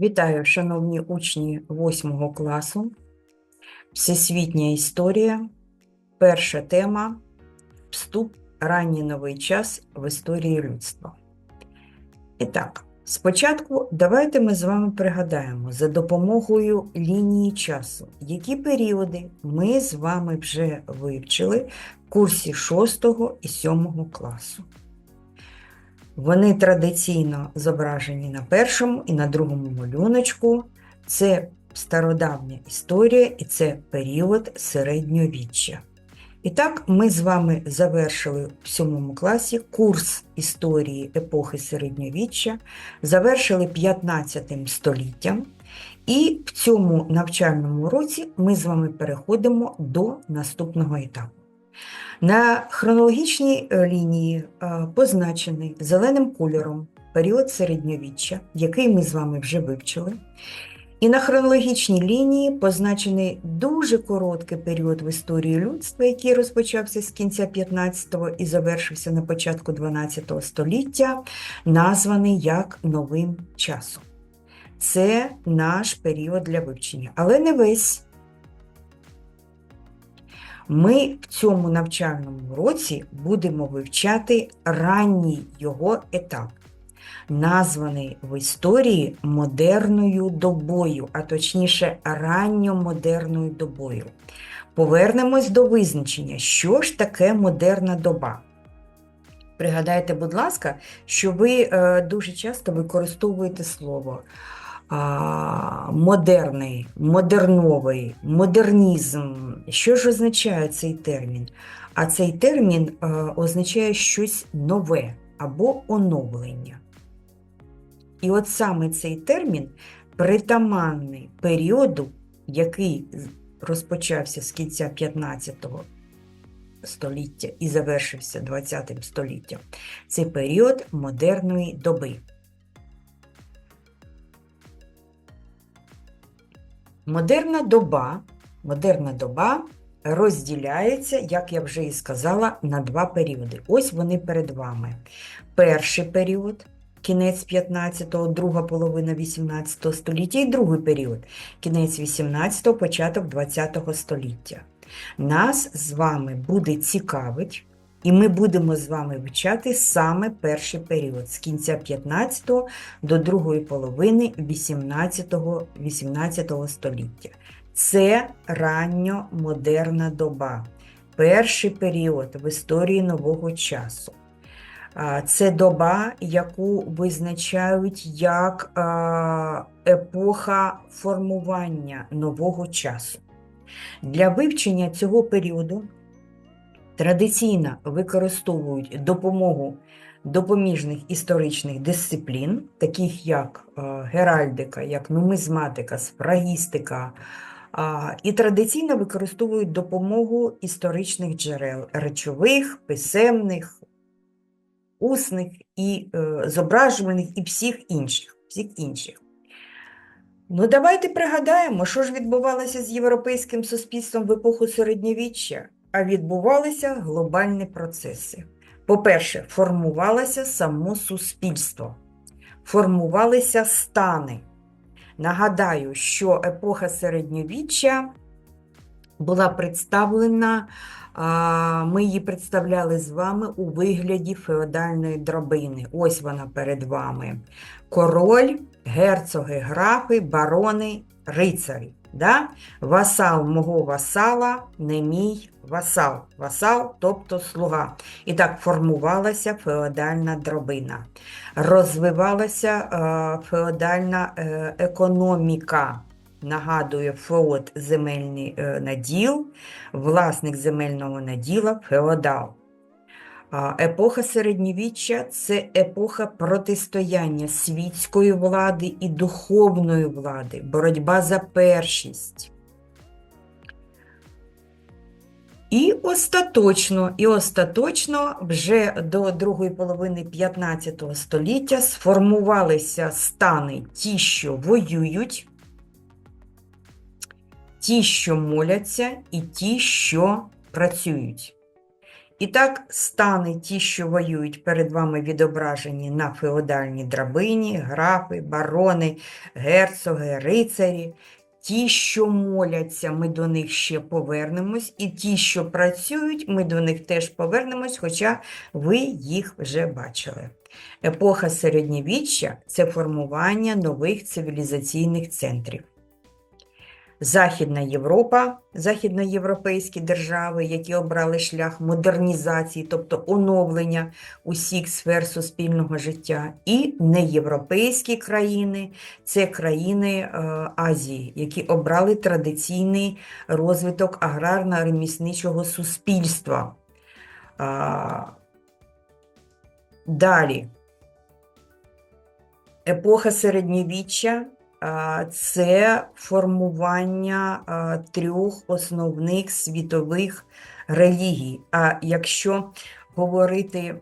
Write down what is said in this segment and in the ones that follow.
Вітаю, шановні учні 8 класу. Всесвітня історія. Перша тема Вступ ранній новий час в історії людства. І так, спочатку давайте ми з вами пригадаємо за допомогою лінії часу, які періоди ми з вами вже вивчили в курсі 6 і 7 класу. Вони традиційно зображені на першому і на другому малюночку. Це стародавня історія і це період середньовіччя. І так, ми з вами завершили в сьомому класі курс історії епохи середньовіччя, завершили 15 століттям. І в цьому навчальному році ми з вами переходимо до наступного етапу. На хронологічній е, лінії е, позначений зеленим кольором період середньовіччя, який ми з вами вже вивчили. І на хронологічній лінії позначений дуже короткий період в історії людства, який розпочався з кінця 15-го і завершився на початку 12 століття, названий як новим часом. Це наш період для вивчення, але не весь. Ми в цьому навчальному році будемо вивчати ранній його етап, названий в історії модерною добою, а точніше ранньомодерною добою. Повернемось до визначення, що ж таке модерна доба. Пригадайте, будь ласка, що ви е, дуже часто використовуєте слово а, модерний, модерновий, модернізм. Що ж означає цей термін? А цей термін а, означає щось нове або оновлення. І от саме цей термін притаманний періоду, який розпочався з кінця 15 століття і завершився 20 століттям. Це період модерної доби. Модерна доба, модерна доба розділяється, як я вже і сказала, на два періоди. Ось вони перед вами. Перший період, кінець 15-го, друга половина 18 століття, і другий період, кінець 18-го, початок 20-го століття. Нас з вами буде цікавить, і ми будемо з вами вивчати саме перший період з кінця 15 до другої половини 18, 18 століття. Це ранньомодерна доба, перший період в історії нового часу. Це доба, яку визначають як епоха формування нового часу. Для вивчення цього періоду традиційно використовують допомогу допоміжних історичних дисциплін, таких як е, геральдика, як нумизматика, сфрагістика, а, і традиційно використовують допомогу історичних джерел речових, писемних, усних і е, зображувальних і всіх інших. Всіх інших. Ну, давайте пригадаємо, що ж відбувалося з європейським суспільством в епоху середньовіччя, а відбувалися глобальні процеси. По-перше, формувалося само суспільство, формувалися стани. Нагадаю, що епоха середньовіччя була представлена, ми її представляли з вами у вигляді феодальної драбини. Ось вона перед вами. Король, герцоги, графи, барони, рицарі. Да? Васал мого васала, не мій васал. Васал, тобто слуга. І так формувалася феодальна дробина. Розвивалася е, феодальна е, економіка. Нагадує феод земельний е, наділ, власник земельного наділа феодал. Епоха середньовіччя це епоха протистояння світської влади і духовної влади, боротьба за першість. І остаточно, і остаточно вже до другої половини 15 століття сформувалися стани ті, що воюють, ті, що моляться, і ті, що працюють. І так, стани ті, що воюють перед вами відображені на феодальній драбині, графи, барони, герцоги, рицарі. Ті, що моляться, ми до них ще повернемось, і ті, що працюють, ми до них теж повернемось, хоча ви їх вже бачили. Епоха середньовіччя це формування нових цивілізаційних центрів. Західна Європа, західноєвропейські держави, які обрали шлях модернізації, тобто оновлення усіх сфер суспільного життя, і неєвропейські країни це країни е, Азії, які обрали традиційний розвиток аграрно-ремісничого суспільства. А, Далі. Епоха середньовіччя це формування трьох основних світових релігій. А якщо говорити,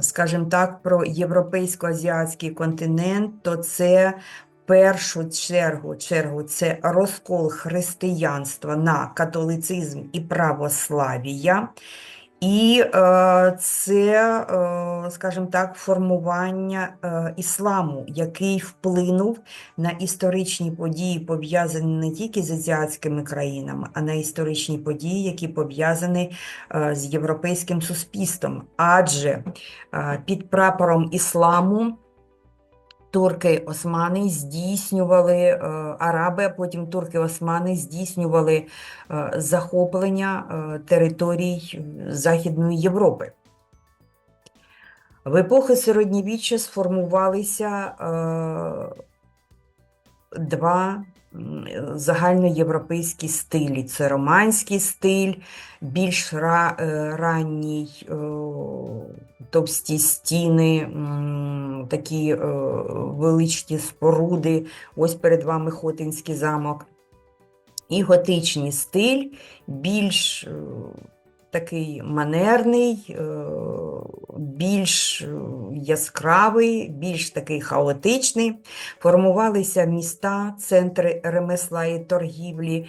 скажімо так, про європейсько-азіатський континент, то це першу чергу, чергу це розкол християнства на католицизм і православ'я. І е, це, е, скажімо так, формування е, ісламу, який вплинув на історичні події, пов'язані не тільки з азіатськими країнами, а на історичні події, які пов'язані з європейським суспільством. Адже під прапором ісламу турки османи здійснювали е, араби, а потім турки османи здійснювали е, захоплення е, територій Західної Європи. В епохи середньовіччя сформувалися два загальноєвропейські стилі. Це романський стиль, більш ра, ранній товсті стіни, такі е, величні споруди. Ось перед вами Хотинський замок. І готичний стиль, більш е, такий манерний, е, більш яскравий, більш такий хаотичний. Формувалися міста, центри ремесла і торгівлі,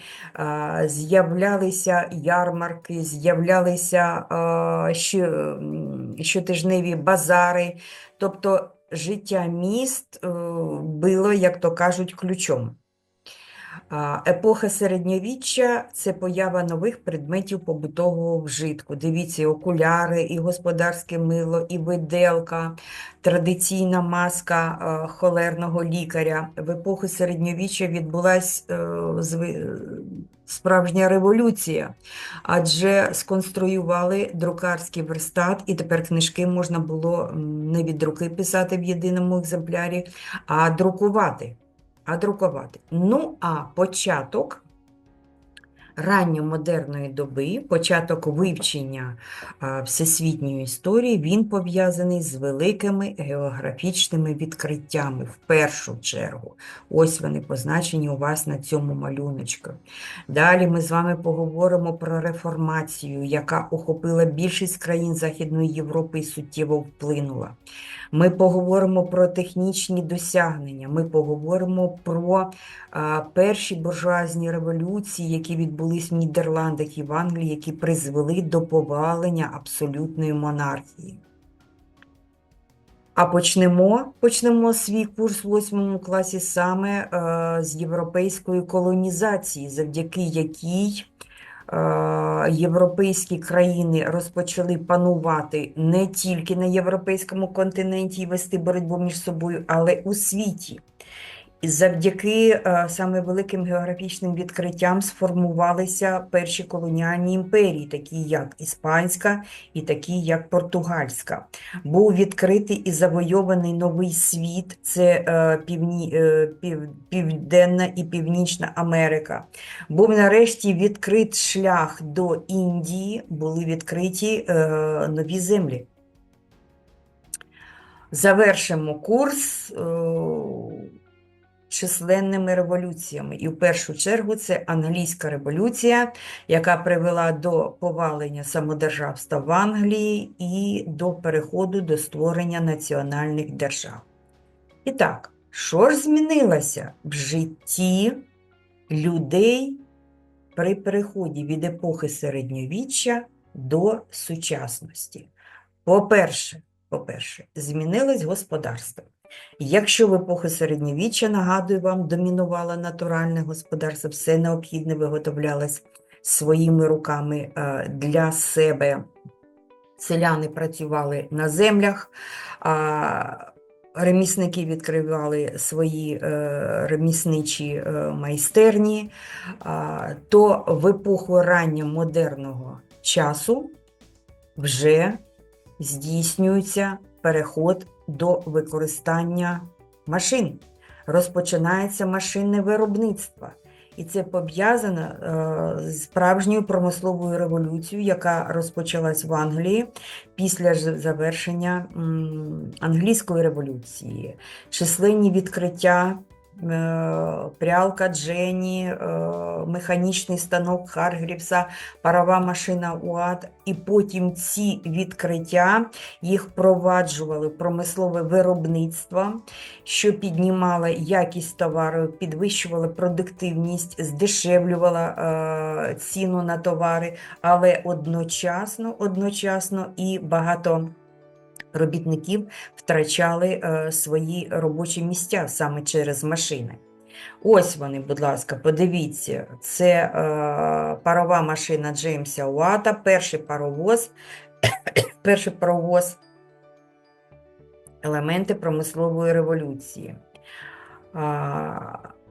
з'являлися ярмарки, з'являлися щотижневі базари. Тобто життя міст е, було, як то кажуть, ключом. Епоха середньовіччя це поява нових предметів побутового вжитку. Дивіться, і окуляри, і господарське мило, і виделка, традиційна маска холерного лікаря. В епоху середньовіччя відбулася е, справжня революція, адже сконструювали друкарський верстат, і тепер книжки можна було не від руки писати в єдиному екземплярі, а друкувати а друкувати. Ну, а початок ранньомодерної доби, початок вивчення всесвітньої історії, він пов'язаний з великими географічними відкриттями в першу чергу. Ось вони позначені у вас на цьому малюночку. Далі ми з вами поговоримо про реформацію, яка охопила більшість країн Західної Європи і суттєво вплинула. Ми поговоримо про технічні досягнення, ми поговоримо про перші буржуазні революції, які відбулись в Нідерландах і в Англії, які призвели до повалення абсолютної монархії. А почнемо почнемо свій курс в 8 класі саме е, з європейської колонізації, завдяки якій Е, європейські країни розпочали панувати не тільки на європейському континенті і вести боротьбу між собою, але у світі. Завдяки е, саме великим географічним відкриттям сформувалися перші колоніальні імперії, такі як Іспанська і такі як Португальська. Був відкритий і завойований новий світ це е, півні, е, пів, Південна і Північна Америка. Був нарешті відкрит шлях до Індії, були відкриті нові землі. Завершимо курс численними революціями. І в першу чергу це англійська революція, яка привела до повалення самодержавства в Англії і до переходу до створення національних держав. І так, що ж змінилося в житті людей при переході від епохи середньовіччя до сучасності. По-перше, по-перше, змінилось господарство. Якщо в епохи середньовіччя, нагадую вам, домінувало натуральне господарство, все необхідне виготовлялось своїми руками е, для себе. Селяни працювали на землях, ремісники відкривали свої е, ремісничі е, майстерні, то в епоху ранньомодерного часу вже здійснюється переход до використання машин. Розпочинається машинне виробництво. І це пов'язано е, з справжньою промисловою революцією, яка розпочалась в Англії після завершення англійської революції. Численні відкриття. Е, Прялка Джені, е, механічний станок Харгрівса, парова машина УАТ, і потім ці відкриття їх впроваджували промислове виробництво, що піднімало якість товару, підвищувало продуктивність, здешевлювало е, ціну на товари, але одночасно, одночасно і багато робітників втрачали е, свої робочі місця саме через машини. Ось вони, будь ласка, подивіться, це е, парова машина Джеймса Уата, перший паровоз, перший паровоз елементи промислової революції.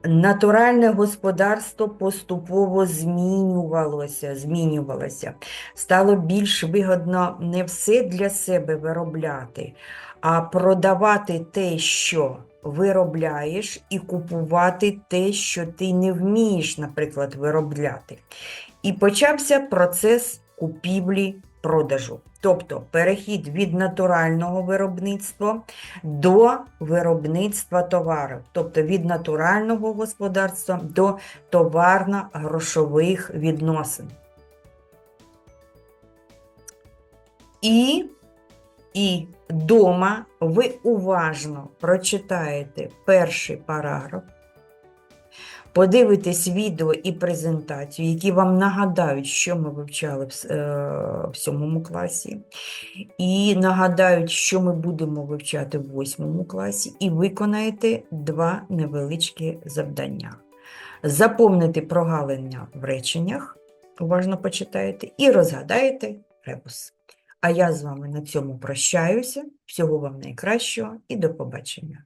Натуральне господарство поступово змінювалося, змінювалося. Стало більш вигодно не все для себе виробляти, а продавати те, що виробляєш, і купувати те, що ти не вмієш, наприклад, виробляти. І почався процес купівлі-продажу. Тобто перехід від натурального виробництва до виробництва товарів, тобто від натурального господарства до товарно-грошових відносин. І, і дома ви уважно прочитаєте перший параграф, подивитесь відео і презентацію, які вам нагадають, що ми вивчали е, в сьомому класі, і нагадають, що ми будемо вивчати в восьмому класі, і виконаєте два невеличкі завдання. Заповнити прогалення в реченнях, уважно почитаєте, і розгадаєте ребус. А я з вами на цьому прощаюся. Всього вам найкращого і до побачення.